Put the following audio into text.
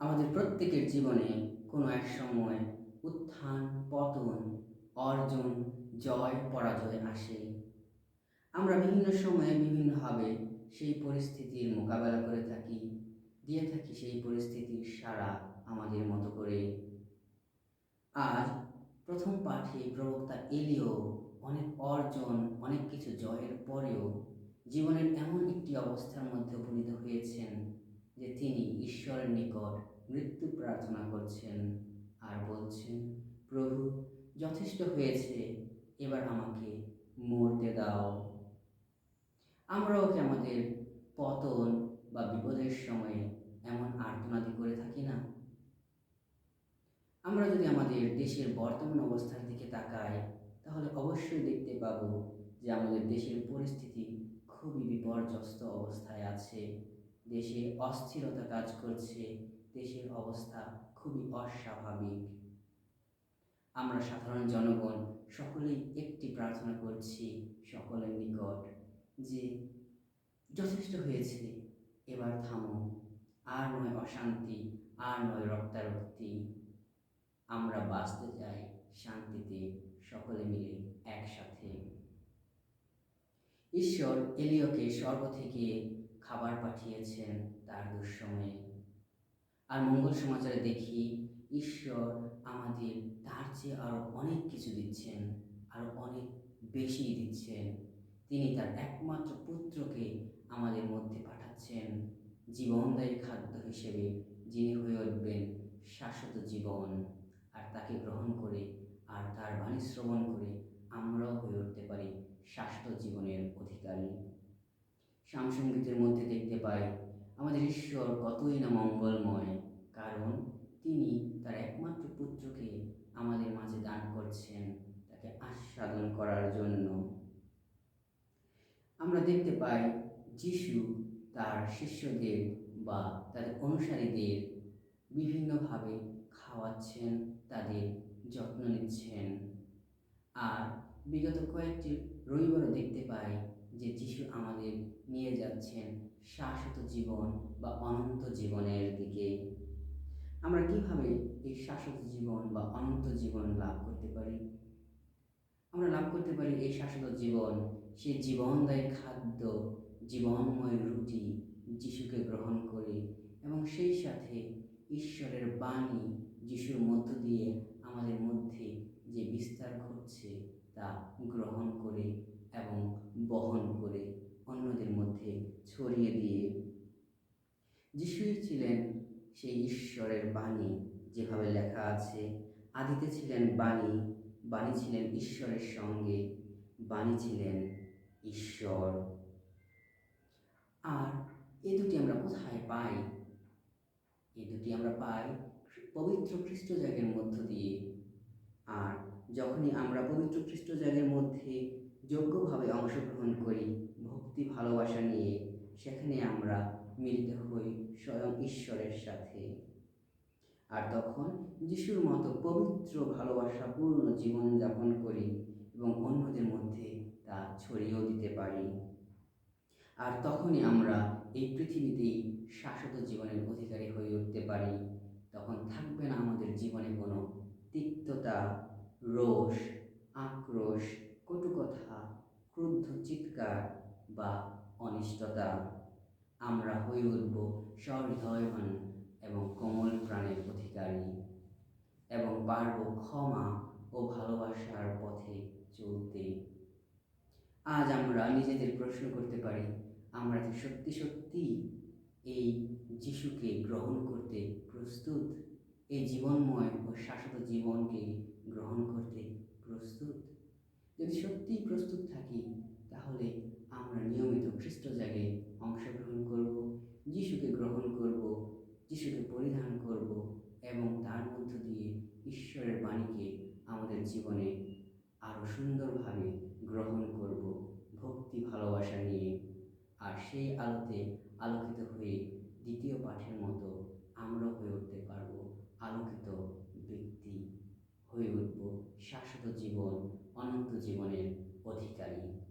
আমাদের প্রত্যেকের জীবনে কোনো এক সময় উত্থান, পতন, অর্জন, জয়, পরাজয় আসে। আমরা বিভিন্ন সময়ে বিভিন্নভাবে সেই পরিস্থিতির মোকাবেলা করে থাকি, দিয়ে থাকি সেই পরিস্থিতির সারা আমাদের মতো করে। আজ প্রথম পাঠে প্রবক্তা এলিও অনেক অর্জন, অনেক কিছু জয়ের পরেও জীবনের এমন একটি অবস্থার মধ্যে উপনীত হয়েছেন যে তিনি ঈশ্বরের নিকট মৃত্যু প্রার্থনা করছেন আর বলছেন, প্রভু, যথেষ্ট হয়েছে, এবার আমাকে মরতে দাও। আমরাও কি আমাদের পতন বা বিপদের সময়ে এমন আর্তনাদি করে থাকি না? আমরা যদি আমাদের দেশের বর্তমান অবস্থার দিকে তাকাই, তাহলে অবশ্যই দেখতে পাব যে আমাদের দেশের পরিস্থিতি খুবই বিপর্যস্ত অবস্থায় আছে। দেশে অস্থিরতা কাজ করছে, দেশের অবস্থা খুবই অস্বাভাবিক। আমরা সাধারণ জনগণ সকলেই একটি প্রার্থনা করছি সকলের নিকট যে যথেষ্ট হয়েছে, এবার থামো। আর নয় অশান্তি, আর নয় রক্তারক্তি। আমরা বাঁচতে চাই শান্তিতে সকলে মিলে একসাথে। ঈশ্বর এলিওকে স্বর্গ থেকে খাবার পাঠিয়েছেন তার দুঃসময়ে। আর মঙ্গল সমাচারে দেখি, ঈশ্বর আমাদের তার চেয়ে আরও অনেক কিছু দিচ্ছেন আরও অনেক বেশি দিচ্ছেন। তিনি তার একমাত্র পুত্রকে আমাদের মধ্যে পাঠাচ্ছেন, জীবনদায়ী খাদ্য হিসেবে যিনি হয়ে উঠবেন শাশ্বত জীবন। আর তাকে গ্রহণ করে, আর তার বাণী শ্রবণ করে আমরাও হয়ে উঠতে পারি শাশ্বত জীবনের অধিকারী। সামসঙ্গীতের মধ্যে দেখতে পাই, আমাদের ঈশ্বর কতই না মঙ্গলময়। কারণ তিনি তার একমাত্র পুত্রকে আমাদের মাঝে দান করছেন, তাকে আস্বাদন করার জন্য। আমরা দেখতে পাই, যিশু তার শিষ্যদের বা তাদের অনুসারীদের বিভিন্নভাবে খাওয়াচ্ছেন, তাদের যত্ন নিচ্ছেন। আর বিগত কয়েকটি রবিবারও দেখতে পাই যে যিশু আমাদের নিয়ে যাচ্ছেন শাশ্বত জীবন বা অনন্ত জীবনের দিকে। আমরা কীভাবে এই শাশ্বত জীবন বা অনন্ত জীবন লাভ করতে পারি? আমরা লাভ করতে পারি এই শাশ্বত জীবন সে জীবনদায়ী খাদ্য, জীবনময় রুটি যিশুকে গ্রহণ করে এবং সেই সাথে ঈশ্বরের বাণী যিশুর মধ্য দিয়ে আমাদের মধ্যে যে বিস্তার ঘটছে তা গ্রহণ করে এবং বহন করে অন্যদের মধ্যে ছড়িয়ে দিয়ে। যিশুই ছিলেন সেই ঈশ্বরের বাণী, যেভাবে লেখা আছে, আদিতে ছিলেন বাণী বাণী ছিলেন ঈশ্বরের সঙ্গে, বাণী ছিলেন ঈশ্বর। আর এ দুটি আমরা কোথায় পাই? এ দুটি আমরা পাই পবিত্র খ্রিস্ট জাগের মধ্য দিয়ে। আর যখনই আমরা পবিত্র খ্রিস্ট জাগের মধ্যে যোগ্যভাবে অংশগ্রহণ করি, ভক্তি, ভালোবাসা নিয়ে সেখানে আমরা মিলিত হই স্বয়ং ঈশ্বরের সাথে। আর তখন যিশুর মতো পবিত্র, ভালোবাসাপূর্ণ জীবনযাপন করি এবং অন্যদের মধ্যে তা ছড়িয়েও দিতে পারি। আর তখনই আমরা এই পৃথিবীতেই শাশ্বত জীবনের অধিকারী হয়ে উঠতে পারি। তখন থাকবে না আমাদের জীবনে কোনো তিক্ততা, রোষ, আক্রোশ বা অনিষ্টতা, আমরা হয়ে উঠব সহৃদয়বান এবং কোমল প্রাণের অধিকারী এবং পারব ক্ষমা ও ভালোবাসার পথে চলতে। আজ আমরা নিজেদের প্রশ্ন করতে পারি, আমরা কি সত্যি সত্যি এই যিশুকে গ্রহণ করতে প্রস্তুত এই জীবনময় ও শাশ্বত জীবনকে গ্রহণ করতে প্রস্তুত? যদি সত্যিই প্রস্তুত থাকি, তাহলে আমরা নিয়মিত খ্রিস্ট জাগে অংশগ্রহণ করব, যিশুকে গ্রহণ করব, যিশুকে পরিধান করব এবং তার মধ্য দিয়ে ঈশ্বরের বাণীকে আমাদের জীবনে আরও সুন্দরভাবে গ্রহণ করব, ভক্তি, ভালোবাসা নিয়ে। আর সেই আলোতে আলোকিত হয়ে দ্বিতীয় পাঠের মতো আমরা হয়ে উঠতে পারব, আলোকিত ব্যক্তি হয়ে উঠব শাশ্বত জীবন, অনন্ত জীবনের অধিকারী।